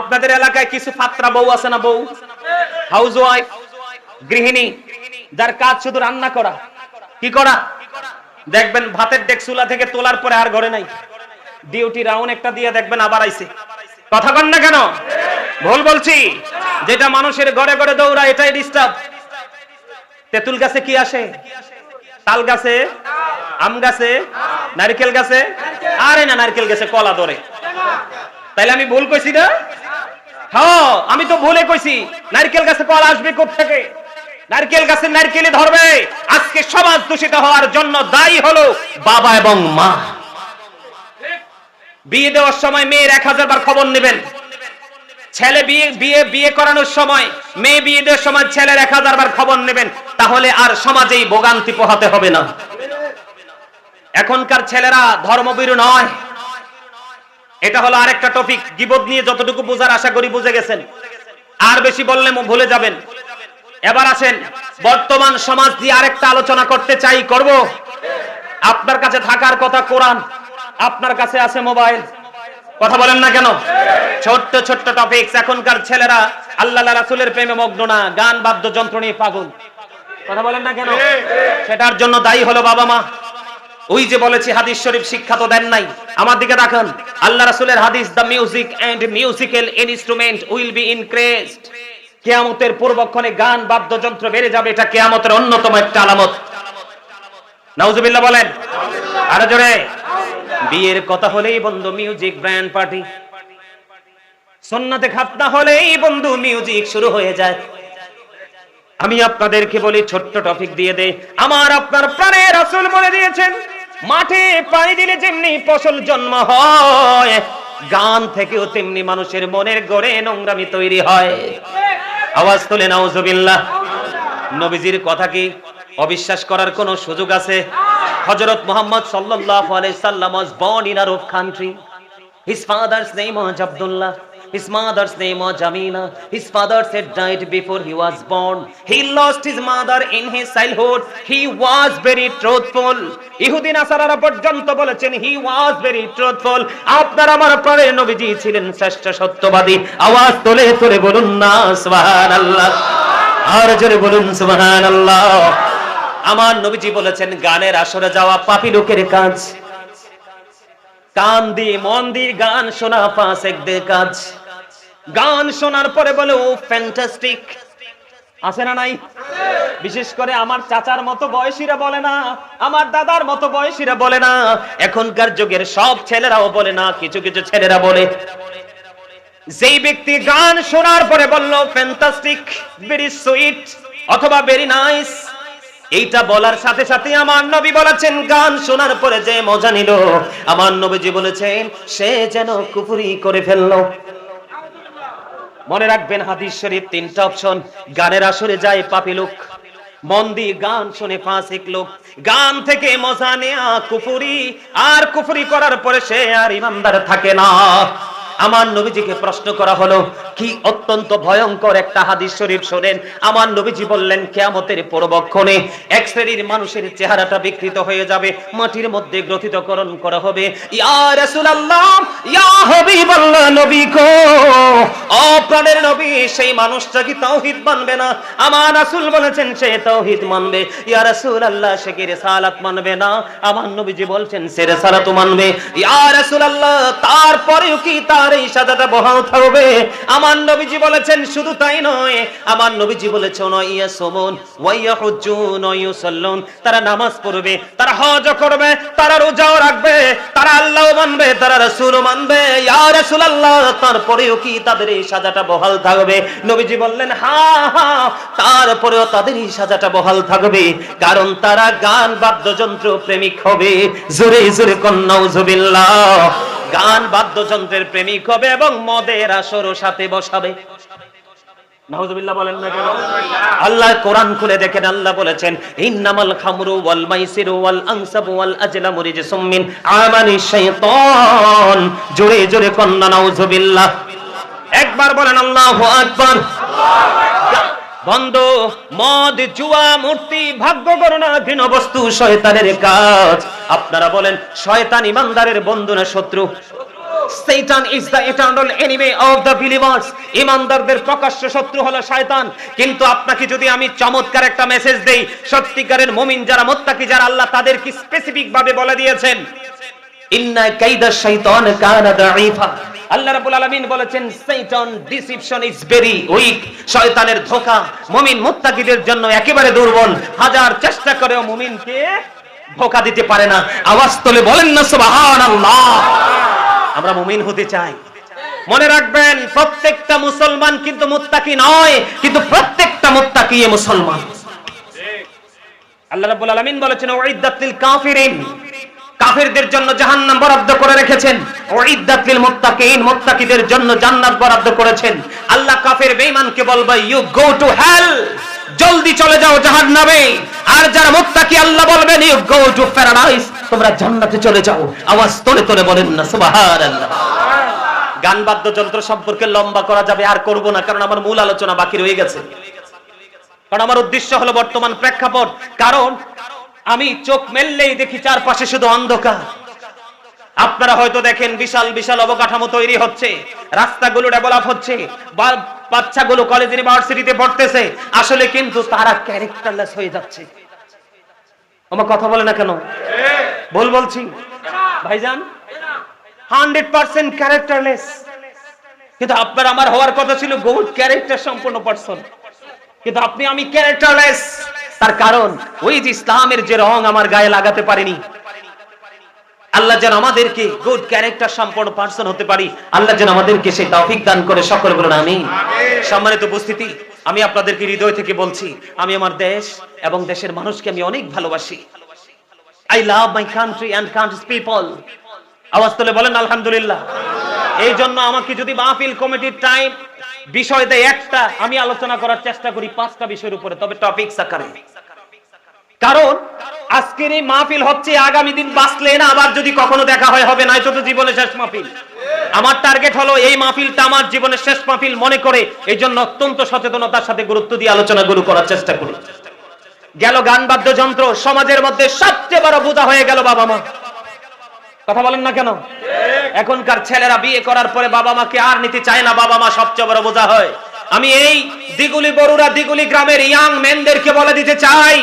আপনাদের এলাকায় কিছু ফাত্রা বউ আছে না বউ? হাউস ওয়াইফ গৃহিণী, যার কাজ শুধু রান্না করা। কি করা? দেখবেন ভাতের ডেক চুলা থেকে তোলার পরে আর ঘরে নাই। ডিউটি রাউন্ড একটা দিয়ে দেখবেন আবার আইছে। কথা কন না কেন? ভুল বলছি। যেটা মানুষের ঘরে ঘরে দৌড়া, এটাই ডিস্টার্ব তেঁতুল গাছে কি আসে? তাল গাছে? আম গাছে? নারকেল গাছে? আরে না, নারকেল গাছে কলা ধরে। তাইলে আমি ভুল কইছি না? হ্যাঁ আমি তো ভুলে কইছি, নারকেল গাছে কলা আসবে থেকে। নারকেল গাছে নারকেলে ধরবে। আজকে সমাজ দূষিত হওয়ার জন্য দায়ী হলো বাবা এবং মা। বিয়ে দেওয়ার সময় মেয়ের এক হাজার বার খবর নেবেন। ছেলে বিয়ে বিয়ে বিয়ে করানোর সময় মেয়ে বিয়ে দেওয়ার সময় ছেলের এক হাজার বার খবর নেবেন। তাহলে আর সমাজেই ভোগান্তি পোহাতে হবে না। এখনকার ছেলেরা ধর্মবীরু নয়। এটা হলো আরেকটা টপিক। গিবদ নিয়ে যতটুকু বোঝার আশা করি বুঝে গেছেন। আর বেশি বললে ভুলে যাবেন। এবার আসেন, বর্তমান সমাজ দিয়ে আরেকটা আলোচনা করতে চাই, করব? আপনার কাছে থাকার কথা কোরআন, আপনার কাছে আছে মোবাইল। কথা বলেন না কেন? ছোট্ট ছোট্ট টপিক এখনকার ছেলেরা আল্লাহ রাসুলের প্রেমে মগ্ন না, গান, বাদ্যযন্ত্র নিয়ে পাগল। কথা বলেন না কেন? সেটার জন্য দায়ী হলো বাবা মা। ওই যে বলেছি, হাদিস শরীফ শিক্ষা তো দেন নাই। আমার দিকে তাকান। আল্লাহ রাসূলের হাদিস the music and musical instrument will be increased কিয়ামতের পূর্বক্ষণে গান, বাদ্যযন্ত্র বেড়ে যাবে, এটা কিয়ামতের অন্যতম একটা আলামত। নাউজুবিল্লাহ বলেন। আরও জোরে। বিয়ের কথা হলেই বন্ধু মিউজিক ব্র্যান্ড পার্টি সন্নাতে খাতনা হলেই বন্ধু মিউজিক শুরু হয়ে যায়। আমি আপনাদেরকে বলি, ছোট্ট টপিক দিয়ে দে। আমার আপনার প্রাণের রাসূল বলে দিয়েছেন। মাঠে পানি দিলে যেমনি ফসল জন্ম হয়, গান থেকেও তেমনি মানুষের মনের গড়ে নোংরামি তৈরি হয়। আওয়াজ তুলে নাউজুবিল্লাহ। নবীজির কথা কি অবিশ্বাস করার কোন সুযোগ আছে? হযরত মুহাম্মদ সাল্লাল্লাহু আলাইহি সাল্লাম was born in Arab country his father's name was Abdullah his mother's name was Jamila his father had died before he was born. He lost his mother in his childhood. He was very truthful. ইহুদি নাসারারা পর্যন্ত বলেছেন, he was very truthful. আপনার আমার প্রাণের নবীজি ছিলেন শ্রেষ্ঠ সত্যবাদী। আওয়াজ তোলে তোলে বলুন না, সুবহানাল্লাহ। আর জোরে বলুন, সুবহানাল্লাহ। আমার নবীজি বলেছেন, গানের আসরে যাওয়া পাপী লোকের কাজ। কান দিয়ে মন দিয়ে গান শোনা পাঁচ একদের কাজ। গান শোনার পরে বলে, ও ফ্যান্টাস্টিক আছে না নাই? বিশেষ করে আমার চাচার মতো বয়সীরা বলে না, আমার দাদার মতো বয়সীরা বলে না। এখনকার যুগের সব ছেলেরাও বলে না, কিছু কিছু ছেলেরা বলে। যেই ব্যক্তি গান শোনার পরে বলল ফ্যান্টাস্টিক ভেরি সুইট অথবা ভেরি নাইস এইটা বলার সাথে সাথে আমার নবী বলেছেন, গান শোনার পরে যে মজা নিল, আমার নবীজি বলেছেন, সে যেন কুফুরি করে ফেলল। মনে রাখবেন হাদিস শরীফ তিনটা অপশন। গানের আসরে যায় পাপি লোক। মন দিয়ে গান শুনে ফাঁসিক লোক। গান থেকে মজা নেয়া কুফুরি। আর কুফুরি করার পরে সে আর ইমানদার থাকে না। আমার নবীজিকে প্রশ্ন করা হলো, কি অত্যন্ত ভয়ঙ্কর একটা হাদিস শরীফ শোনেন। আমার নবীজি বললেন, কেয়ামতের পরবক্ষণে এক শ্রেণির মানুষের চেহারাটা বিকৃত হয়ে যাবে। মাটির মধ্যে গ্রথিতকরণ করা হবে। ইয়া রাসূলুল্লাহ, ইয়া হাবিবাল্লাহ নবী গো। ও প্রাণের নবী, সেই মানুষটা কি তাওহীদ মানবে না? আমার রাসূল বলেছেন, সে তাওহীদ মানবে। ইয়া রাসূলুল্লাহ, সে কি রিসালাত মানবে না? আমার নবীজি বলছেন, সে রিসালাত মানবে। ইয়া রাসূলুল্লাহ, তারপরেও কি তার এই সাদাটা বহাল থাকবে? আমার নবীজি বলেছেন, শুধু তাই নয়। আমার নবীজি বলেছেন, ইয়া সুমুন ওয়া হুজ্জুন ওয়া ইউসাল্লুন তারা নামাজ পড়বে, তারা হজ করবে, তারা রোজাও রাখবে, তারা আল্লাহ মানবে, তারা রাসূলও মানবে। ইয়া রাসূলুল্লাহ, তারপরেও কি তাদের এই সাজাটা বহাল থাকবে। নবীজি বললেন হ্যাঁ হ্যাঁ তারপরেও তাদের এই সাজাটা বহাল থাকবে। কারণ তারা গান, বাদ্যযন্ত্র প্রেমিক হবে। জোরে জোরে কন্নাউজুবিল্লাহ গান, বাদ্যযন্ত্রের প্রেমিক হবে এবং মদের আসরও সাথে বসাবে। জোরে জোরে কন্না নাউজুবিল্লাহ। একবার বলেন আল্লাহু আকবার। বন্ধ, মদ, জুয়া, মূর্তি, ভাগ্য, গণনা বস্তু, শয়তানের কাজ। আপনারা বলেন, শয়তান ইমানদারের বন্ধু না শত্রু? Satan is the eternal enemy of the believers ইমানদারদের প্রকাশ্য শত্রু হলো শয়তান। কিন্তু আপনাকে যদি আমি চমৎকার একটা মেসেজ দেই, সত্যিকারের মুমিন যারা, মুত্তাকি যারা, আল্লাহ তাদের কি স্পেসিফিক ভাবে বলে দিয়েছেন। ইন্না কাইদা শাইতান কানা দাঈফা। আল্লাহ রাব্বুল আলামিন বলেছেন শয়তান ডিসিপশন ইজ ভেরি উইক শয়তানের ধোঁকা মুমিন মুত্তাকিদের জন্য একেবারে দুর্বল। হাজার চেষ্টা করেও মুমিনকে ধোঁকা দিতে পারে না। আওয়াজ তোলে বলেন না, সুবহানাল্লাহ। আমরা মুমিন হতে চাই। মনে রাখবেন, প্রত্যেকটা মুসলমান কিন্তু মুত্তাকি নয়, কিন্তু প্রত্যেকটা মুত্তাকি মুসলমান। আল্লাহ রাব্বুল আলামিন বলেছেন লিল কাফিরিন। কাফিরদের জন্য জাহান্নাম বরাদ্দ করে রেখেছেন। উইদ্দাত লিল মুত্তাকিন, মুত্তাকিদের জন্য জান্নাত বরাদ্দ করেছেন। আল্লাহ কাফের বেঈমানকে বলবে ইউ গো টু হেল জলদি চলে যাও জাহান্নামে। আর যারা মুত্তাকি, আল্লাহ বলবেন ইউ গো টু প্যারাডাইস তোমরা জান্নাতে চলে যাও। আওয়াজ তোলে তোলে বলেন না, সুবহানাল্লাহ। গান বাদ্যযন্ত্র সম্পর্কে লম্বা করা যাবে, আর করব না, কারণ আমার মূল আলোচনা বাকি রয়ে গেছে। কারণ আমার উদ্দেশ্য হলো বর্তমান প্রেক্ষাপট। কারণ আমি চোখ মেললেই দেখি চারপাশে শুধু অন্ধকার। আপনারা হয়তো দেখেন বিশাল বিশাল অবকাঠামো তৈরি হচ্ছে। রাস্তাগুলো ডেভেলপ হচ্ছে। বাচ্চাগুলো কলেজ ইউনিভার্সিটিতে পড়তেছে। আসলে কিন্তু তারা ক্যারেক্টারলেস হয়ে যাচ্ছে। আমার কথা বলে না কেন? ভুল বলছি। ভাইজান, হান্ড্রেড পার্সেন্ট ক্যারেক্টারলেস কিন্তু আপনার, আমার হওয়ার কথা ছিল গুড ক্যারেক্টার সম্পূর্ণ পার্সন কিন্তু আপনি, আমি ক্যারেক্টারলেস তার কারণ ওই যে ইসলামের যে রং আমার গায়ে লাগাতে পারিনি। আল্লাহ যেন আমাদেরকে গুড ক্যারেক্টার সম্পন্ন পার্সন হতে পারি। আল্লাহ যেন আমাদেরকে সেই তৌফিক দান করে। সকল বলুন আমি সম্মানিত উপস্থিতি আমি আপনাদেরকে হৃদয় থেকে বলছি আমি আমার দেশ এবং দেশের মানুষকে আমি অনেক ভালোবাসি। I love my country and countries people আওয়াজ তুলে বলেন, আলহামদুলিল্লাহ। এই জন্য আমাকে যদি মাহফিল কমিটির টাইম বিষয় দেয় একটা, আমি আলোচনা করার চেষ্টা করি পাঁচটা বিষয়ের উপরে, তবে টপিকস আকারে। কারণ, আজকের এই মাহফিল হচ্ছে, আগামী দিন বাঁচলে না, আবার যদি কখনো দেখা হয়, হবে নয়তো তো জীবনের শেষ মাহফিল। আমার টার্গেট হলো, এই মাহফিলটা আমার জীবনের শেষ মাহফিল মনে করে এই জন্য অত্যন্ত সচেতনতার সাথে গুরুত্ব দিয়ে আলোচনা গুরু করার চেষ্টা করি। গেল গান বাদ্যযন্ত্র, সমাজের মধ্যে সবচেয়ে বড় বোঝা হয়ে গেল বাবা মা। কথা বলেন না কেন? এখনকার ছেলেরা বিয়ে করার পরে বাবা মাকে আর নিতে চায় না, বাবা মা সবচেয়ে বড় বোঝা হয়। আমি এই দিগুলি বড়ুরা, দিগুলি গ্রামের ইয়াং মেনদেরকে বলে দিতে চাই।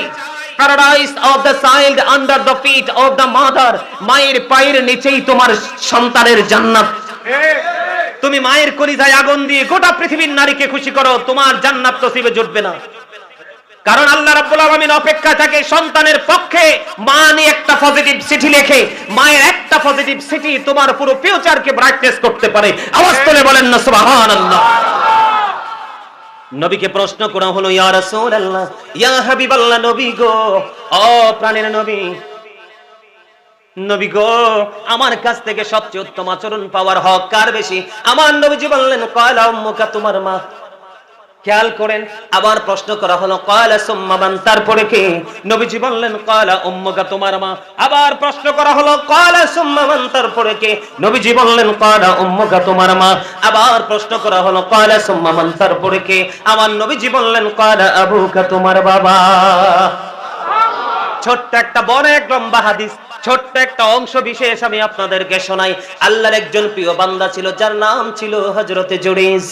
তুমি মায়ের কলিজায় আগুন দিয়ে গোটা পৃথিবীর নারীকে খুশি করো, তোমার জান্নাত নসিবে জুটবে না। কারণ আল্লাহ রাব্বুল আলামিন অপেক্ষা থাকে সন্তানের পক্ষে। মা নিয়ে একটা পজিটিভ চিঠি লেখে। মায়ের একটা পজিটিভ চিঠি তোমার পুরো ফিউচারকে ব্রাইটনেস করতে পারে। আওয়াজ তুলে বলেন না, সুবহানাল্লাহ। নবীকে প্রশ্ন করা হলো, ইয়া রাসূলুল্লাহ, ইয়া হাবিবাল্লাহ, নবী গো, ও প্রাণের নবী নবী গো, আমার কাছ থেকে সবচেয়ে উত্তম আচরণ পাওয়ার হক কার বেশি? আমার নবীজি বললেন, কয়লা উম্মুকা, তোমার মা। খেয়াল করেন, আবার প্রশ্ন করা হলো কয়লা সুম্মাবান তারপরে কে? নবীজি বললেন কয়লা উম্মুকা, তোমার মা। আবার প্রশ্ন করা হলো কয়লা সুম্মাবান তারপরে কে? নবীজি বললেন কয়লা উম্মুকা, তোমার মা। আবার প্রশ্ন করা হলো কয়লা সুম্মাবান তারপরে কে? আমার নবীজি বললেন কয়লা আবুকা, তোমার বাবা। ছোট্ট একটা বড় এক লম্বা হাদিস, ছোট্ট একটা অংশ বিশেষ আমি আপনাদেরকে শোনাই। আল্লাহর একজন প্রিয় বান্দা ছিল, যার নাম ছিল হজরতে জুরিজ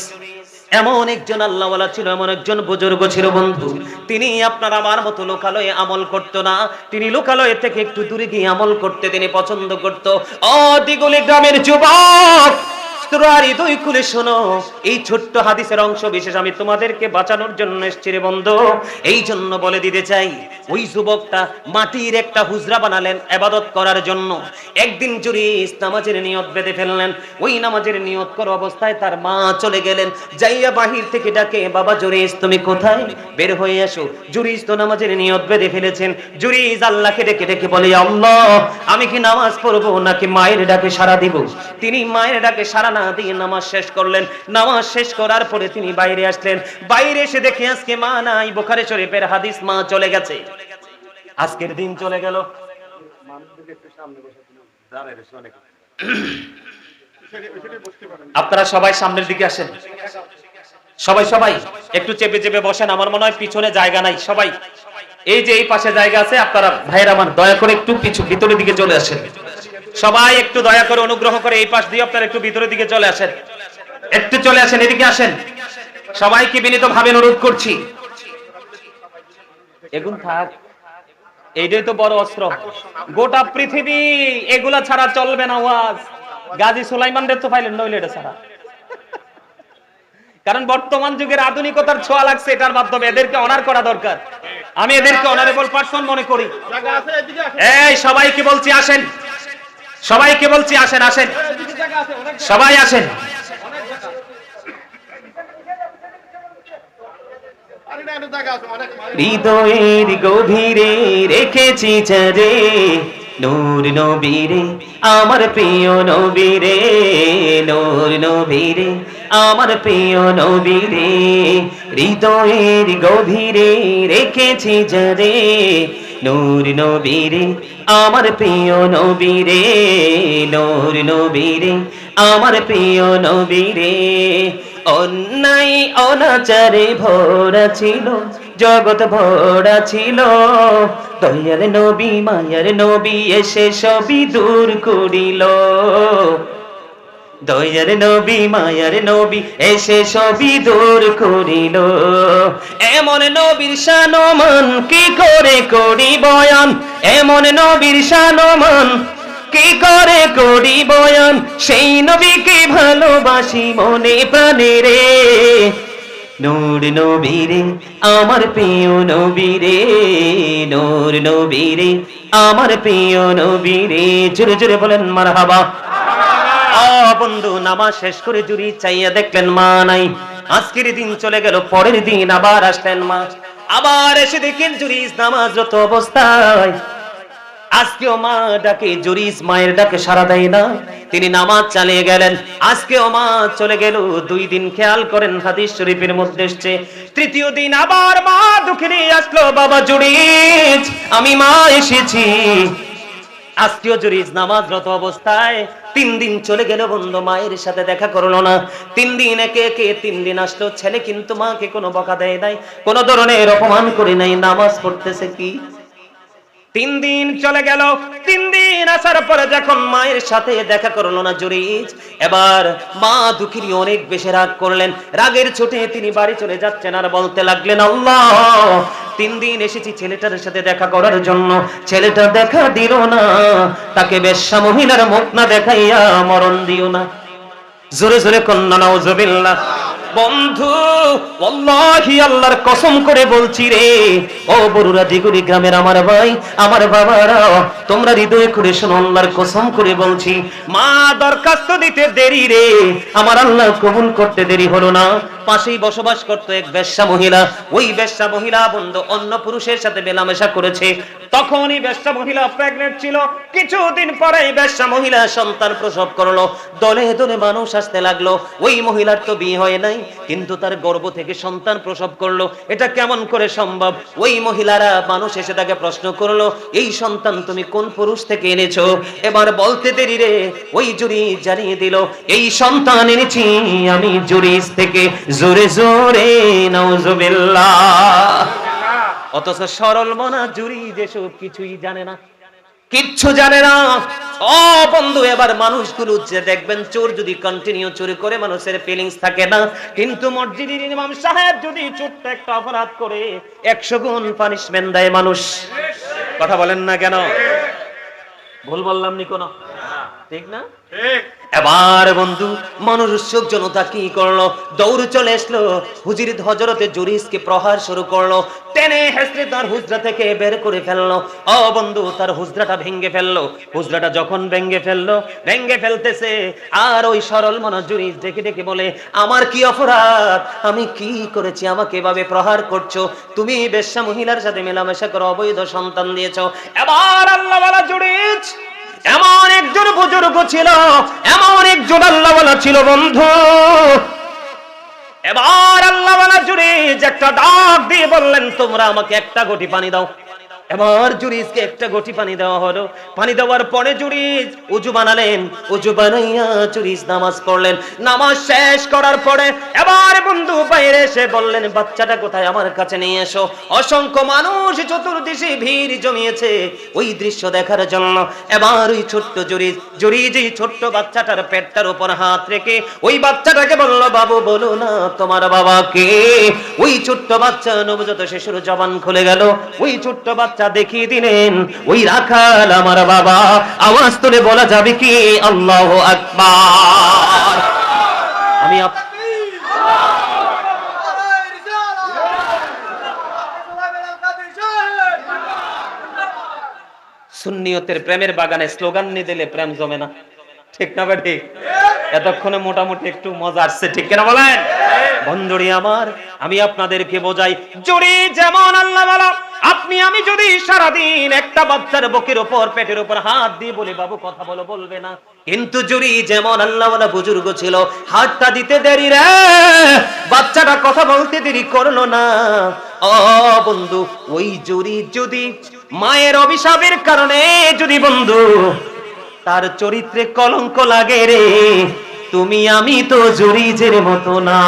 এমন একজন আল্লাহওয়ালা ছিল, এমন একজন বুজুর্গ ছিল বন্ধু। তিনি আপনার আমার মতো লোকালয়ে আমল করত না। তিনি লোকালয়ে থেকে একটু দূরে গিয়ে আমল করতে তিনি পছন্দ করত। অ, দিগুলি গ্রামের যুবক! তোরারি দুই খুলে শোনো। এই ছোট্ট হাদিসের অংশ বিশেষ আমি তোমাদেরকে বাঁচানোর জন্য এসছি রে এই জন্য বলে দিতে চাই, ওই যুবকটা মাটির একটা হুজরা বানালেন আবাদত করার জন্য। একদিন নিয়ত বেঁধে ফেললেন। ওই নামাজের নিয়ত অবস্থায় তার মা চলে গেলেন। যাইয়া বাহির থেকে ডাকে, বাবা জুরিস, তুমি কোথায়? বের হয়ে আসো জুরিস তো নামাজের নিয়ত বেঁধে ফেলেছেন। জুরিস আল্লাহকে ডেকে ডেকে বলে, আল্লাহ, আমি কি নামাজ পড়ব নাকি মায়ের ডাকে সারা দিব? তিনি মায়ের ডাকে সারা না দিয়ে নামাজ শেষ করলেন। নামাজ শেষ করার পরে তিনি বাইরে আসলেন। বাইরে এসে দেখে আজকে মা নাই, বোখারে শরীফের হাদিস মা চলে গেছে। আজকের দিন চলে গেল। আপনারা সবাই সামনের দিকে আসেন। সবাই সবাই, একটু চেপে চেপে বসেন, আমার মনে হয় পিছনে জায়গা নাই, সবাই। এই যে এই পাশে জায়গা আছে, আপনারা ভাইয়ের আমার দয়া করে একটু পিছু ভিতরের দিকে চলে আসেন। সবাই একটু দয়া করে অনুগ্রহ করে এই পাশ দিয়ে আপনারা একটু ভিতরের দিকে চলে আসেন। একটু চলে আসেন এদিকে আসেন। সবাইকে বিনীত ভাবে অনুরোধ করছি। এগুন থাক। এইটাই তো বড় অস্ত্র। গোটা পৃথিবী এগুলা ছাড়া চলবে না ওয়াজ। গাজী সুলাইমান রে তো পাইলেন নইলে এটা ছাড়া। কারণ বর্তমান যুগের আধুনিকতার ছোঁয়া লাগছে এটার মাধ্যমে। এদেরকে অনার করা দরকার। আমি এদেরকে অনারেবল পার্সন মনে করি। এই সবাইকে বলছি আসেন। সবাইকে বলছি, আসেন আসেন। সবাই আসেন। হৃদয়ের গভীরে রেখেছি চারে নূর নবীরে, আমার প্রিয় নবীরে, নূর নবীরে, আমার প্রিয় নবীরে। হৃদয়ের গভীরে রেখেছি যারে নূর নবীরে, আমার প্রিয় নবীরে, নূর নবীরে, আমার প্রিয় নবীরে। অন্যায় অনাচারে ভরা ছিল, জগৎ ভরা ছিল। দয়ার নবী, মায়ার নবী এসে সবই দূর করিল। দয়ার নবী, মায়ার নবী, এসে সবই দূর করিল। এমন নবীর শানমান কি করে করি বয়ান? এমন নবীর শানমান কি করে করি বয়ান? সেই নবীকে ভালোবাসি মনে প্রাণে রে। নূর নবীরে আমার প্রিয় নবীরে নূর নবীরে আমার প্রিয় নবীরে জোরে জোরে বলেন, মারহাবা। বন্ধু, নামাজ শেষ করে জুরি চাইয়া দেখলেন মা নাই। আজকের দিন চলে গেল, পরের দিন আবার আসলেন মা। আবার এসে দেখেন জুরিস নামাজরত অবস্থায়। আজকেও মা ডাকে জুরিস মায়ের ডাকে সারা দেয় না। তিনি নামাজ চালিয়ে গেলেন। আজকেও মা চলে গেল, দুই দিন খেয়াল করেন হাদিস শরীফের মধ্যে এসছে। তৃতীয় দিন আবার মা দুঃখে নিয়ে আসলো, বাবা জুরিস আমি মা এসেছি। আজকেও জুরিজ নামাজরত অবস্থায় তিন দিন চলে গেল বন্ধু মায়ের সাথে দেখা করল না, তিন দিন একে একে তিন দিন আসলো, ছেলে কিন্তু মাকে কোনো বকা দেয় নাই, কোনো ধরনের অপমান করে নাই, নামাজ পড়তেছে কি? তিন দিন চলে গেল। তিন দিন আসার পরে যখন মায়ের সাথে দেখা করল না জুরিজ, এবার মা দুঃখিনী অনেক বেশি রাগ করলেন। রাগের ছুটে তিনি বাড়ি চলে যাচ্ছেন আর বলতে লাগলেন, আল্লাহ, তিন দিন এসেছি ছেলেটার সাথে দেখা করার জন্য। ছেলেটা দেখা দিল না। তাকে বেশ্যা মহিলার মুখ না দেখাইয়া মরণ দিও না। জোরে জোরে কন্যা, নাউজুবিল্লাহ। বন্ধু আল্লাহি আল্লাহর কসম করে বলছি রে, ও বরুরা দিগুড়ি গ্রামের আমার ভাই, আমার বাবারা, তোমরা হৃদয় করে শোনো, আল্লাহর কসম করে বলছি। মা, দরখাস্ত দিতে দেরি রে, আমার আল্লাহ কবুল করতে দেরি হলো না। পাশেই বসবাস করতো এক বেশ্যা মহিলা, ওই বেশ্যা মহিলা বন্ধু অন্য পুরুষের সাথে মেলামেশা করেছে। তখনই বেশ্যা মহিলা প্রেগনেন্ট ছিল, কিছুদিন পরে বেশ্যা মহিলা সন্তান প্রসব করল। দলে দলে মানুষ আসতে লাগল, ওই মহিলার তো বিয়ে হয় নাই। কিন্তু তার গর্ভ থেকে সন্তান প্রসব করল। এটা কেমন করে সম্ভব? ওই মহিলারা মানুষ এসে তাকে প্রশ্ন করল, এই সন্তান তুমি কোন পুরুষ থেকে এনেছো? এবার বলতে দেরি রে, ওই জুরি জানিয়ে দিল, এই সন্তান এনেছি আমি জুরিস থেকে। জোরে জোরে, নাউজুবিল্লাহ। অথচ সরল মনা জুরি যেসব কিছুই জানে না কিচ্ছু জানে না। ও বন্ধু এবার মানুষগুলো যে দেখবেন চোর যদি কন্টিনিউ চুরি করে মানুষের ফিলিংস থাকে না। কিন্তু মসজিদের ইমাম সাহেব যদি ছোট্ট একটা অপরাধ করে একশো গুণ পানিশমেন্ট দেয় মানুষ। কথা বলেন না কেন? ভুল বললাম নি কোনো? ঠিক না? এবার বন্ধু মনোরুৎসুক জনতা কি করল? দৌড় চলে আসলো হুজির হজরতে জুরিসকে প্রহার শুরু করল টেনে হেসড়ে তার হুজরা থেকে বের করে ফেলল। ও বন্ধু তার হুজরাটা ভেঙ্গে ফেলল। হুজরাটা যখন ভেঙ্গে ফেলল ভেঙ্গে ফেলতেছে আর ওই সরল মনা জুরিস ডেকে ডেকে বলে আমার কি অপরাধ? আমি কি করেছি? আমাকে এভাবে প্রহার করছ? তুমি বেশ্যা মহিলার সাথে মেলামেশা করে অবৈধ সন্তান দিয়েছ। এবার আল্লাহ বলা জুরিস এমন একজন বুজুর্গ ছিল, এমন একজন আল্লাহওয়ালা ছিল বন্ধু। এবার আল্লাহওয়ালা জুড়ে যে একটা ডাক দিয়ে বললেন, তোমরা আমাকে একটা গটি পানি দাও। এবার জুরিজকে একটা গটি পানি দেওয়া হলো। পানি দেওয়ার পরে জুরিজ উজু বানালেন, উজু বানাইয়া জুরিজ নামাজ পড়লেন। নামাজ শেষ করার পরে এবার বন্ধু বাইরে এসে বললেন, বাচ্চাটা কোথায়? আমার কাছে নিয়ে এসো। অসংখ্য মানুষ চতুর্দিশে ভিড় জমিয়েছে ওই দৃশ্য দেখার জন্য। এবার ওই ছোট্ট জুরিজ জুরিজ এই ছোট্ট বাচ্চাটার পেটটার উপর হাত রেখে ওই বাচ্চাটাকে বলল, বাবু, বলো না, তোমার বাবাকে ওই ছোট্ট বাচ্চা নবজাত শিশুর জবান খুলে গেল। ওই ছোট্ট বাচ্চা দেখিয়ে দিলেন, ওই রাখাল আমার বাবা, আওয়াজ তুলে বলা যাবে কি? আল্লাহ আকবার। আমি সুন্নিয়তের প্রেমের বাগানে স্লোগান নিয়ে দিলে প্রেম জমে না। ঠিক না বেঠি এতক্ষণে মোটামুটি একটু মজা আসছে, ঠিক কিনা বলেন? বন্ধুরি আমার, আমি আপনাদেরকে বোঝাই, জুড়ি যেমন আল্লাহ বলা, আপনি, আমি যদি সারাদিন একটা বাচ্চার বুকের উপর পেটের উপর হাত দিয়ে বলে, বাবু, কথা বলো, বলবে না। কিন্তু জুরি যেমন আল্লাহ বলা, বুজুর্গ ছিল, হাতটা দিতে দেরি রে, বাচ্চাটা কথা বলতে দেরি করল না। ও বন্ধু, ওই জুরি যদি মায়ের অভিশাপের কারণে যদি বন্ধু তার চরিত্রে কলঙ্ক লাগে রে। তুমি আমি তো জুরিজের মতো না।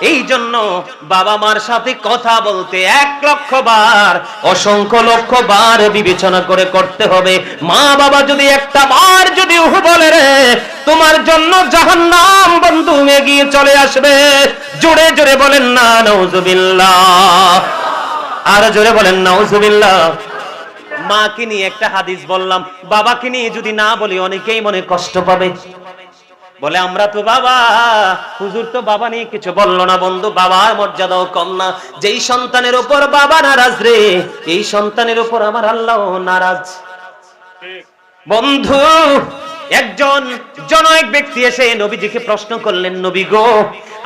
এই জন্য বাবা মার সাথে কথা বলতে এক লক্ষ বার, অসংখ্য লক্ষ বার বিবেচনা করে করতে হবে। মা বাবা যদি একটা বার যদি উহ বলে রে, তোমার জন্য জাহান্নাম বন্ধু এগিয়ে চলে আসবে। জোরে জোরে বলেন না, নওজুবিল্লাহ। আর জোরে বলেন নাউজুবিল্লাহ মাকে নিয়ে একটা হাদিস বললাম, বাবাকে নিয়ে যদি না বলি অনেকেই মনে কষ্ট পাবে। বলে, আমরা তো বাবা, হুজুর তো বাবা নিয়ে কিছু বলল না বন্ধু, বাবার মর্যাদাও কম না। যেই সন্তানের উপর বাবা নারাজ রে, এই সন্তানের উপর আমার আল্লাহ নারাজ। বন্ধু, একজন জনৈক ব্যক্তি এসে নবীজিকে প্রশ্ন করলেন, নবী গো,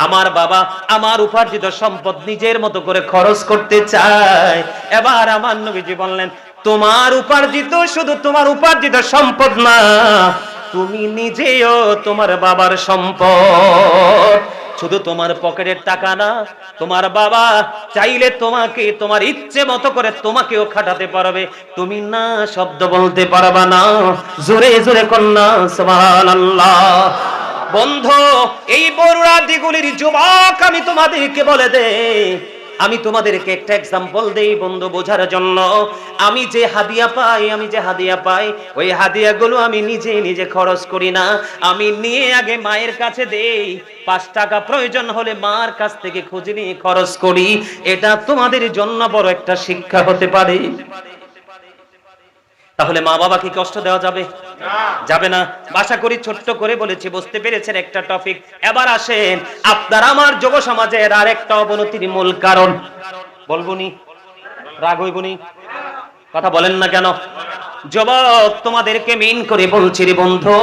আমার বাবা আমার উপার্জিত সম্পদ নিজের মতো করে খরচ করতে চায়। এবার আমার নবীজি বললেন তোমার উপার্জিত, শুধু তোমার উপার্জিত সম্পদ না, তুমি নিজেও তোমার বাবার সম্পদ। শুধু তোমার পকেটের টাকা না, তোমার বাবা চাইলে তোমাকে, তোমার ইচ্ছে মতো করে তোমাকেও খাটাতে পারবে। তুমি না শব্দ বলতে পারবা না। জোরে জোরে কন্যা, সুবহানাল্লাহ। বন্ধু, এই বড়ুয়া দিগুলির যুবক আমি তোমাদেরকে বলে দে আমি তোমাদেরকে একটা এক্সাম্পল দেই বন্ধু বোঝার জন্য। আমি যে হাদিয়া পাই, আমি যে হাদিয়া পাই, ওই হাদিয়াগুলো আমি নিজে নিজে খরচ করি না। আমি নিয়ে আগে মায়ের কাছে দেই। পাঁচ টাকা প্রয়োজন হলে মার কাছ থেকে খুঁজে নিয়ে খরচ করি। এটা তোমাদের জন্য বড় একটা শিক্ষা হতে পারে। তাহলে মা বাবাকে কষ্ট দেওয়া যাবে? যাবে না। আশা করি ছোট্ট করে বলেছি, বুঝতে পেরেছেন একটা টপিক এবার আসেন আপনার আমার যুব সমাজের আর একটা অবনতির মূল কারণ। বলবুনি রাগ হইবনি কথা বলেন না কেন? যুবক, তোমাদেরকে মিন করে বলছি রে বন্ধু।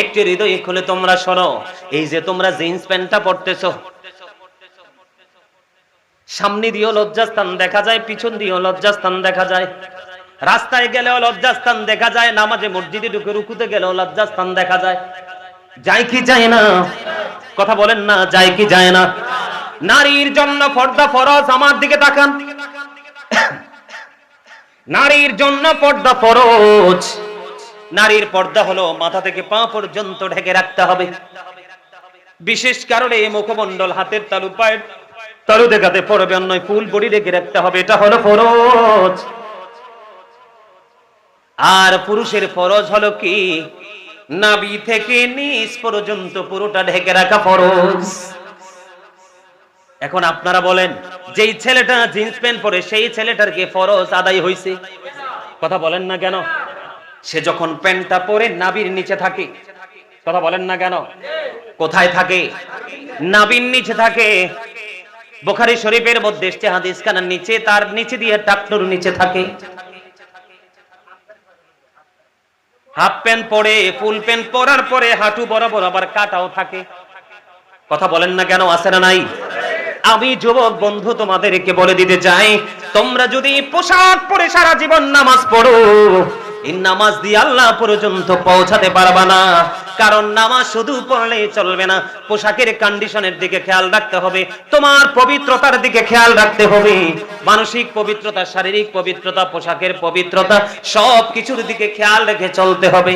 একটু হৃদয় খুলে তোমরা শোনো। এই যে তোমরা জিন্স প্যান্টটা পরতেছো, সামনে দিয়েও লজ্জাস্থান দেখা যায়, পিছন দিয়েও লজ্জাস্থান দেখা যায়। রাস্তায় গেলেও লজ্জাস্থান দেখা যায়, নামাজে মসজিদে ঢুকে রুকুতে গেলেও লজ্জাস্থান দেখা যায়। যায় কি যায় না? কথা বলেন না, যায় কি যায় না? নারীর জন্য পর্দা ফরজ, আমার দিকে তাকান। নারীর জন্য পর্দা ফরজ। নারীর পর্দা হলো মাথা থেকে পা পর্যন্ত ঢেকে রাখতে হবে। বিশেষ কারণে মুখমণ্ডল হাতের তালু পায়ের তালু দেখাতে পড়বে অন্য ফুল বডি রেখে রাখতে হবে, এটা হলো ফরজ। আর পুরুষের ফরজ হলো কি? নাবি থেকে নিচ পর্যন্ত পুরোটা ঢেকে রাখা ফরজ। এখন আপনারা বলেন, যেই ছেলেটা জিন্স প্যান্ট পরে, সেই ছেলেটার কি ফরজ আদায় হইছে? কথা বলেন না কেন? সে যখন প্যান্টটা পরে নাবির নিচে থাকে, কথা বলেন না কেন? কোথায় থাকে? নাবির নিচে থাকে। বোখারি শরীফের মধ্যে হাদিস খানার নিচে, তার নিচে দিয়ে টাকনুর নিচে থাকে। হাফ প্যান্ট পরে, ফুল প্যান্ট পরার পরে হাঁটু বরাবর আবার কাটাও থাকে। কথা বলেন না কেন আসে না নাই? আমি যুবক বন্ধু, তোমাদেরকে বলে দিতে চাই, তোমরা যদি পোশাক পরে সারা জীবন নামাজ পড়ো এই নামাজ দিয়ে আল্লাহ পর্যন্ত পৌঁছাতে পারবা না। কারণ নামাজ শুধু পড়লেই চলবে না। পোশাকের কন্ডিশনের দিকে খেয়াল রাখতে হবে। তোমার পবিত্রতার দিকে খেয়াল রাখতে হবে। মানসিক পবিত্রতা, শারীরিক পবিত্রতা, পোশাকের পবিত্রতা, সব কিছুর দিকে খেয়াল রেখে চলতে হবে।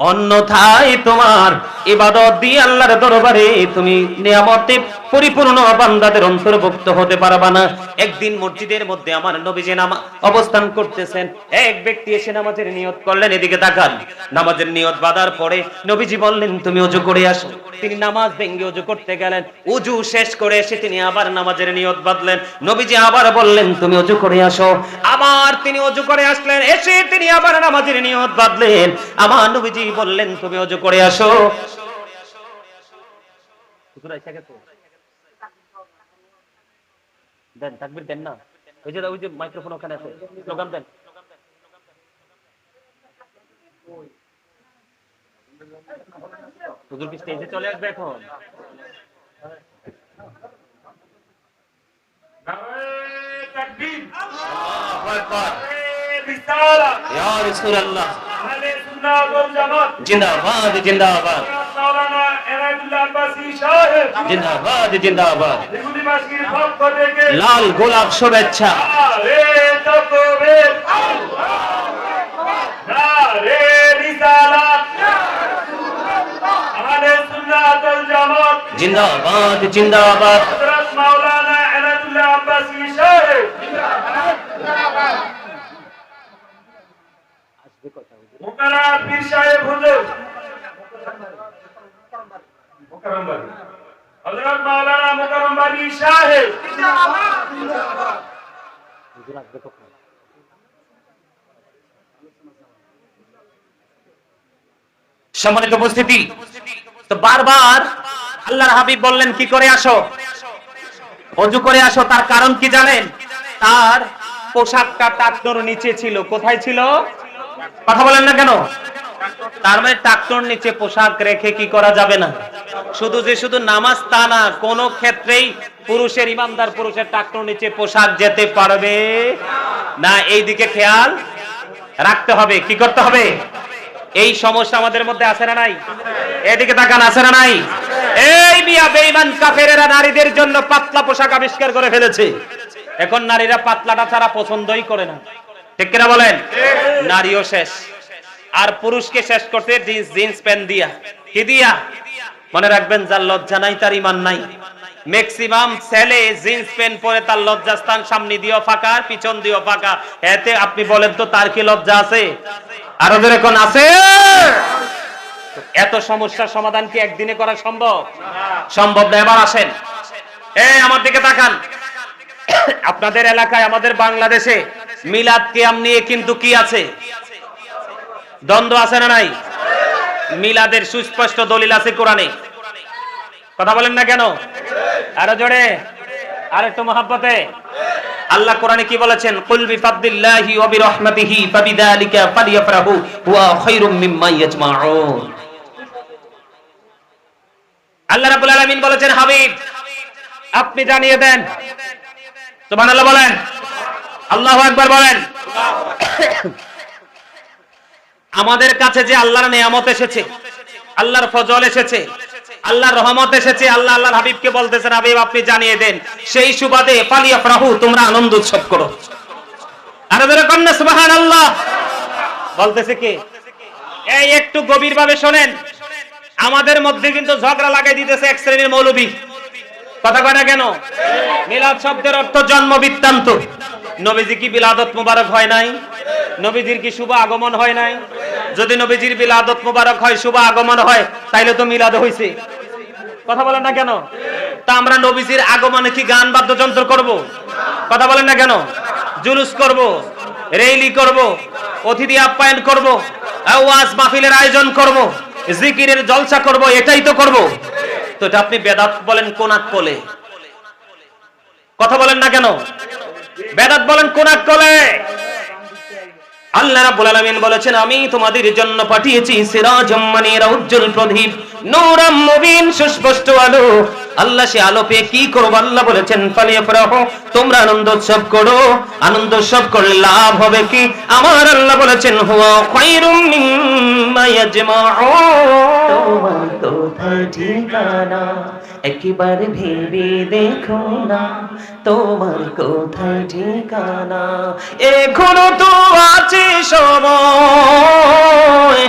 অন্যথায় তোমার ইবাদত দিয়ে আল্লাহর দরবারে তুমি নিয়ামতে পরিপূর্ণ বান্দাদের অন্তর্ভুক্ত হতে পারবা না। একদিন মসজিদের মধ্যে আমার নবীজি নামা অবস্থান করতেছেন। এক ব্যক্তি এসে নামাজের নিয়ত করলেন, এদিকে তাকান। নামাজের নিয়ত বাঁধার পরে নবীজি বললেন, তুমি অজু করে আসো। তিনি নামাজ ভেঙ্গে অজু করতে গেলেন। উজু শেষ করে এসে তিনি আবার নামাজের নিয়ত বাঁধলেন। নবীজি আবার বললেন, তুমি অজু করে আসো। আবার তিনি অজু করে আসলেন, এসে তিনি আবার নামাজের নিয়ত বাঁধলেন। আমার নবীজি বললেন, তুমি অজু করে আসো? দেন তাকবীর দেন না। ওই যে ওই যে মাইক্রোফোন ওখানে আছে স্লোগান দেন। হুজুর কি স্টেজে চলে আসবে এখন? ইয়া জিন্দাবাদ জিন্দাবাদ। মাওলানা এনায়েতুল্লাহ আব্বাসী সাহেব। জিন্দাবাদ জিন্দাবাদ। পক্ষ থেকে লাল গোলাপ শুভেচ্ছা। সুন্নাত জামাত। জিন্দাবাদ জিন্দাবাদ। হযরত মাওলানা এনায়েতুল্লাহ আব্বাসী সাহেব। মুকারা পীর সাহেব হুজুর। মুকাররম বাড়ি হযরত মাওলানা মুকাররম বাড়ি সাহেব সম্মানিত উপস্থিতি, তো বারবার আল্লাহর হাবিব বললেন, কি করে আসো? অজু করে আসো, তার কারণ কি জানেন? তার পোশাকটা টাকনোর নিচে ছিল। কোথায় ছিল? কথা বলেন না কেন? তার মানে টাকনোর নিচে পোশাক রেখে কি করা যাবে না? শুধু যে শুধু নামাজ তা না কোন ক্ষেত্রেই পুরুষের ইমানদার পুরুষের টাকনোর নিচে পোশাক যেতে পারবে না। এই দিকে খেয়াল রাখতে হবে। কি করতে হবে? এই সমস্যা আমাদের মধ্যে আছে না নাই? এদিকে তাকান আছে না নাই? এই মিয়া বেঈমান কাফেরেরা নারীদের জন্য পাতলা পোশাক আবিষ্কার করে ফেলেছে। এখন নারীরা পাতলাটা ছাড়া পছন্দই করে না। ঠিক কিনা বলেন? নারীও শেষ। আর পুরুষকে শেষ করতে জিন্স জিন্স প্যান্ট দিয়া। কি দিয়া? মনে রাখবেন, যার লজ্জা নাই, তার ইমান নাই। ম্যাক্সিমাম ছেলে জিন্স প্যান্ট পরে তার লজ্জাস্থান সামনে দিয়েও ফাঁকা, আর পিছন দিয়েও ফাঁকা। এতে আপনি বলেন তো, তার কি লজ্জা আছে? আরও যেরকম আছে? এত সমস্যার সমাধান কি একদিনে করা সম্ভব? সম্ভব না, এবার আসেন। এই আমার দিকে তাকান। আপনাদের এলাকায়, আমাদের বাংলাদেশে মিলাদ কিয়াম নিয়ে কিন্তু কি আছে? দ্বন্দ্ব আছে না নাই? মিলাদের সুস্পষ্ট দলিল আছে কোরআনে। কথা বলেন না কেন? আরও জোরে। আর একটু মহাব্বতে। আল্লাহ কোরআনে কি বলেছেন? কুল বিফাদলিল্লাহি ওয়া বিরহমাতিহি ফালিয়াফরাহু খায়রুম মিম্মা ইয়াজমাউন। আল্লাহ রাব্বুল আলামিন বলেছেন, হাবিব, আপনি জানিয়ে দেন। সুবহানাল্লাহ বলেন। আল্লাহু আকবার বলেন। আমাদের কাছে যে আল্লাহর নিয়ামত এসেছে, আল্লাহর ফজল এসেছে, আল্লাহর রহমত এসেছে, আল্লাহ আল্লাহর হাবিবকে বলতেছেন, হাবিব, আপনি জানিয়ে দেন, সেই সুবাদে ফালিয়া ফরাহু তোমরা আনন্দ উৎসব করো। আর ধরে কন্যা সুবাহান আল্লাহ বলতেছে কে? এই একটু গভীর ভাবে শোনেন। আমাদের মধ্যে কিন্তু ঝগড়া লাগাই দিতেছে এক শ্রেণির মৌলবী। কথা কয় না কেন? মিলাদ শব্দের অর্থ জন্ম বৃত্তান্ত। নবীজি কি বিলাদত মুবারক হয় নাই? নবীজির কি শুভ আগমন হয় নাই? যদি নবীজির বিলাদত মুবারক হয়, শুভ আগমন হয়, তাইলে তো মিলাদ হইছে। কথা বলেন না কেন? তা আমরা নবীজির আগমনে কি গান বাদ্যযন্ত্র করব? কথা বলেন না কেন? জুলুস করব রেলি করব, অতিথি আপ্যায়ন করব ওয়াজ মাহফিলের আয়োজন করব, জিকিরের জলসা করব, এটাই তো করব। তো এটা আপনি বেদাত বলেন, কোনাক কোলে। কথা বলেন না কেন? বেদাত বলেন, কোনাক কোলে। আল্লাহ রাব্বুল আলামিন বলেছেন, আমি তোমাদের জন্য পাঠিয়েছি সিরাজাম মানিরা উজ্জ্বল প্রদীপ। নূরাম মুবিন সুস্পষ্ট আলো। আল্লাহ সে আলো পেয়ে কি করব? আল্লাহ বলেছেন, ফালিয়া ফরাহো, তোমরা আনন্দ উৎসব করো। আনন্দ উৎসব করলে লাভ হবে কি? আমার আল্লাহ বলেছেন, হুয়া একবার ভেবে দেখো না, তোমার কোথায় ঠিকানা? এখনও তো আছে সময়,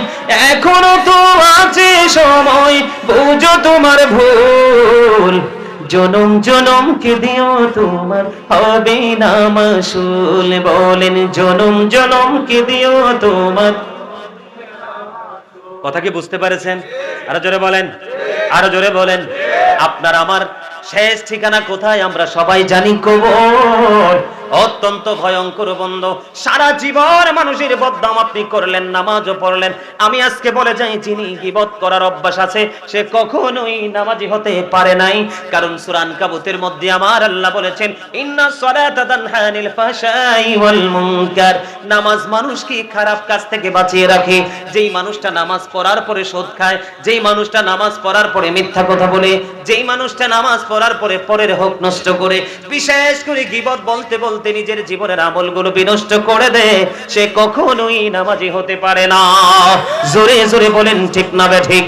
এখনও তো আছে সময়। বুঝো তোমার ভুল। জনম জনমকে দিও তোমার? হবে না মাসুল, বলেন জনম জনমকে দিও তোমার? কথা কি বুঝতে পেরেছেন? আরও জোরে বলেন। আরও জোরে বলেন। আপনার আমার শেষ ঠিকানা কোথায়? আমরা সবাই জানি কবর। অত্যন্ত ভয়ঙ্কর বন্ধ। সারা জীবন মানুষের বদনাম আপনি করলেন, নামাজও পড়লেন। আমি আজকে বলে যাই, যিনি গিবত করার অভ্যাস আছে, সে কখনোই নামাজি হতে পারে নাই। কারণ সুরান কাবুতের মধ্যে আমার আল্লাহ বলেছেন, ইন্না সলাতা তানহা আনিল ফাহশাই ওয়াল মুনকার। নামাজ মানুষকে খারাপ কাজ থেকে বাঁচিয়ে রাখে? যেই মানুষটা নামাজ পড়ার পরে সুদ খায়, যেই মানুষটা নামাজ পড়ার পরে মিথ্যা কথা বলে, যেই মানুষটা নামাজ পড়ার পরে পরের হক নষ্ট করে, বিশেষ করে গিবত বলতে বলতে নিজের জীবনের আমলগুলো বিনষ্ট করে দে, সে কখনোই নামাজি হতে পারে না। জোরে জোরে বলেন, ঠিক না বে ঠিক?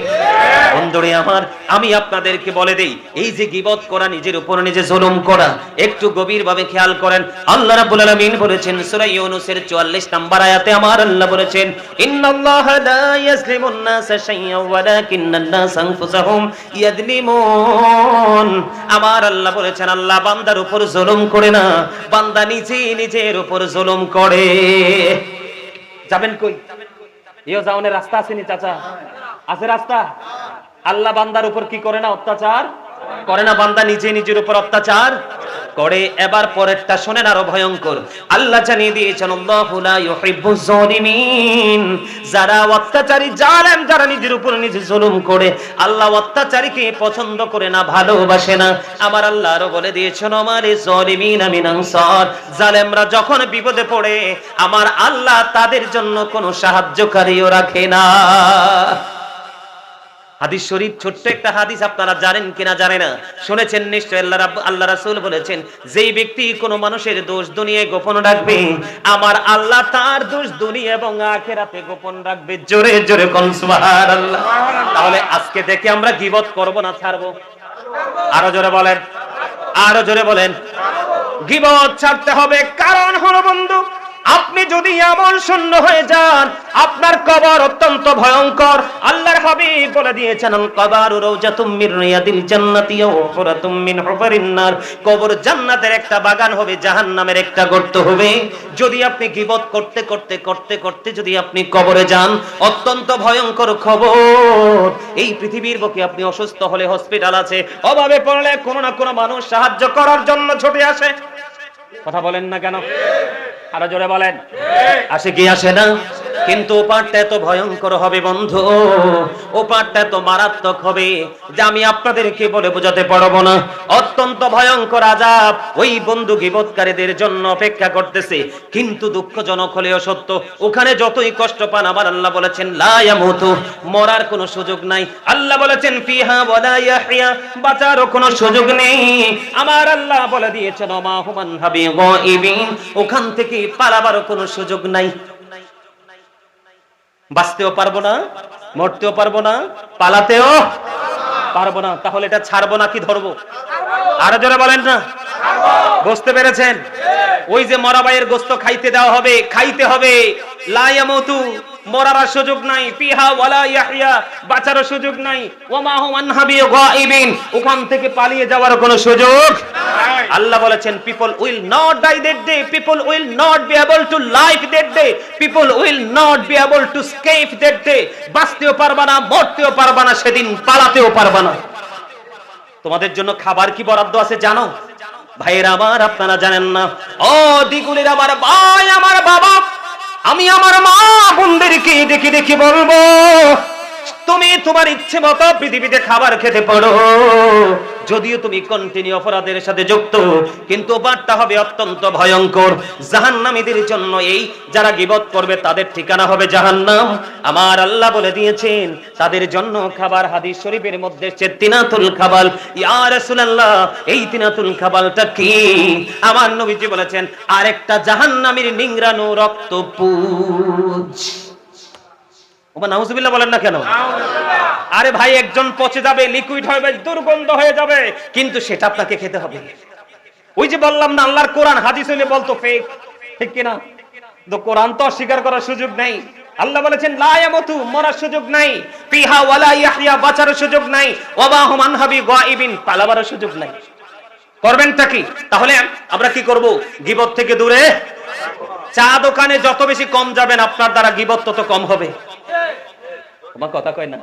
বন্ধুরে আমার আমি আপনাদেরকে বলে দেই, এই যে গিবত করা, নিজের উপর নিজে জুলুম করা, একটু গভীর ভাবে খেয়াল করেন। আল্লাহ রাব্বুল আলামিন বলেছেন, সূরা ইউনূসের 44 নম্বর আয়াতে আমার আল্লাহ বলেছেন, ইন্নাল্লাহা লা ইয়াজলিমুন নাসা শাইয়্যা ওয়ালাকিন্নান নাসা আনফুসাহুম ইয়াজলিমুন আমার আল্লাহ বলেছেন, আল্লাহ বান্দার উপর জুলুম করে না, বান্দা নিজে নিজের উপর জুলুম করে। যাবেন কই? ইয়ো যাওনের রাস্তা আসেনি চাচা? আছে রাস্তা? আল্লাহ বান্দার উপর কি করে না অত্যাচার? করে না বান্দা নিজে নিজের উপর অত্যাচার? করে, এবার পরেরটা শোনেন আরও ভয়ঙ্কর। আল্লাহ জানিয়ে দিয়েছেন যারা অত্যাচারী, জালেম, যারা নিজের উপর নিজে জুলুম করে, আল্লাহ অত্যাচারীকে পছন্দ করে না, ভালোবাসে না। আমার আল্লাহ আরও বলে দিয়েছেন আমার জালিমিন মিন আনসার। জালেমরা যখন বিপদে পড়ে, আমার আল্লাহ তাদের জন্য কোনো সাহায্যকারীও রাখে না। হাদিস শরীফ, ছোট্ট একটা হাদিস, আপনারা জানেন কিনা জানে না? শুনেছেন নিশ্চয়, আল্লাহ আল্লাহ রাসূল বলেছেন, যেই ব্যক্তি কোনো মানুষের দোষ দুনিয়ায় গোপন রাখবে, আমার আল্লাহ তার দোষ দুনিয়া এবং আখেরাতে গোপন রাখবে। জোরে জোরে কোন সুবহানাল্লাহ। তাহলে আজকে দেখে আমরা গিবত করব না ছাড়বো? আরও জোরে বলেন, আরও জোরে বলেন। গিবত ছাড়তে হবে, কারণ হলো বন্ধু আপনি যদি এমন শূন্য হয়ে যান, আপনার কবর অত্যন্ত ভয়ঙ্কর। আল্লাহর হাবিব বলে দিয়েছেন কবর রওজাতুম মির রিয়াদিল জান্নাতি ওয়া মিন হুফারিন নার। কবর জান্নাতের একটা বাগান হবে, জাহান্নামের একটা গর্ত হবে। যদি আপনি গিবত করতে করতে করতে করতে যদি আপনি কবরে যান, অত্যন্ত ভয়ঙ্কর খবর। এই পৃথিবীর বুকে আপনি অসুস্থ হলে হসপিটাল আছে, অভাবে পড়লে কোনো না কোনো মানুষ সাহায্য করার জন্য ছুটে আসে। কথা বলেন না কেন? আরও জোরে বলেন। আসে কি আসে না? কিন্তু ও পাঠটা এত ভয়ঙ্কর হবে বন্ধু। ও পাঠটা এত মারাত্মক হবে। যে আমি আপনাদেরকে বলে বোঝাতে পারব না। অত্যন্ত ভয়ঙ্কর আজাব। ওই বন্ধু গিবৎকারীদের জন্য অপেক্ষা করতেছে। কিন্তু দুঃখজনক হলেও সত্য ওখানে যতই কষ্ট পান আমার আল্লাহ বলেছেন লা ইয়ামুতু। মরার কোনো সুযোগ নাই। আল্লাহ বলেছেন ফিহা ওয়ালা ইয়াহইয়া। বাঁচারও কোনো সুযোগ নেই। আমার আল্লাহ বলে দিয়েছেন মা হুমান হাবি গাইবিন ওখান থেকে পালাবারও কোনো সুযোগ নাই। বাঁচতেও পারব না, মরতেও পারব না, পালাতেও পারব না। তাহলে এটা ছাড়বো না কি ধরবো? আরও জোরে বলেন না। বুঝতে পেরেছেন? ওই যে মরাবাইয়ের গোস্ত খাইতে দেওয়া হবে, খাইতে হবে। লা ইয়ামুতু, মরার সুযোগ নাই। ফিহা ওয়ালা ইয়াহইয়া, বাঁচারও সুযোগ নাই। ওমা হুম আনহাবি গাইবিন ওখান থেকে পালিয়ে যাওয়ার কোনো সুযোগ আল্লাহ বলেছেন people will not die that day people will not be able to life that day people will not be able to escape that day বাঁচতেও পারবা না, মরতেও পারবা না, সেদিন পালাতেও পারবা না। তোমাদের জন্য খাবার কি বরাদ্দ আছে জানো? ভাইয়ের আমার, আপনারা জানেন না। ও দিগুলির আমার ভাই, আমার বাবা, আমি আমার মা বোনদেরকে দেখে দেখে বলব তুমি তোমার ইচ্ছে মতো পৃথিবীতে খাবার খেতে পারো। যদিও তুমি কন্টিনিউ অপরাধের সাথে যুক্ত, কিন্তু বার্তা হবে অত্যন্ত ভয়ঙ্কর। জাহান্নামীদের জন্য এই যারা গিবত করবে, তাদের ঠিকানা হবে জাহান্নাম। আমার আল্লাহ বলে দিয়েছেন, তাদের জন্য খাবার হাদিস শরীফের মধ্যে সে তিনাতুল খাবাল। ইয়া রাসূলুল্লাহ, এই তিনাতুল খাবালটা কি? আমার নবীজি বলেছেন, আরেকটা জাহান্নামীর নিংরানো রক্ত পুজ। আল্লাহর কোরআন বলতো ফেক ঠিক কিনা? তো কোরআন তো অস্বীকার করার সুযোগ নেই। আল্লাহ বলেছেন মরার সুযোগ নাই। ইয়াহইয়া বাঁচার সুযোগ নাই। পালাবার সুযোগ নাই। করবেনটা কি? তাহলে আমরা কি করব? গিবত থেকে দূরে চা দোকানে যত বেশি কম যাবেন, আপনার দ্বারা গিবত তত কম হবে। তোমার কথা কয় না?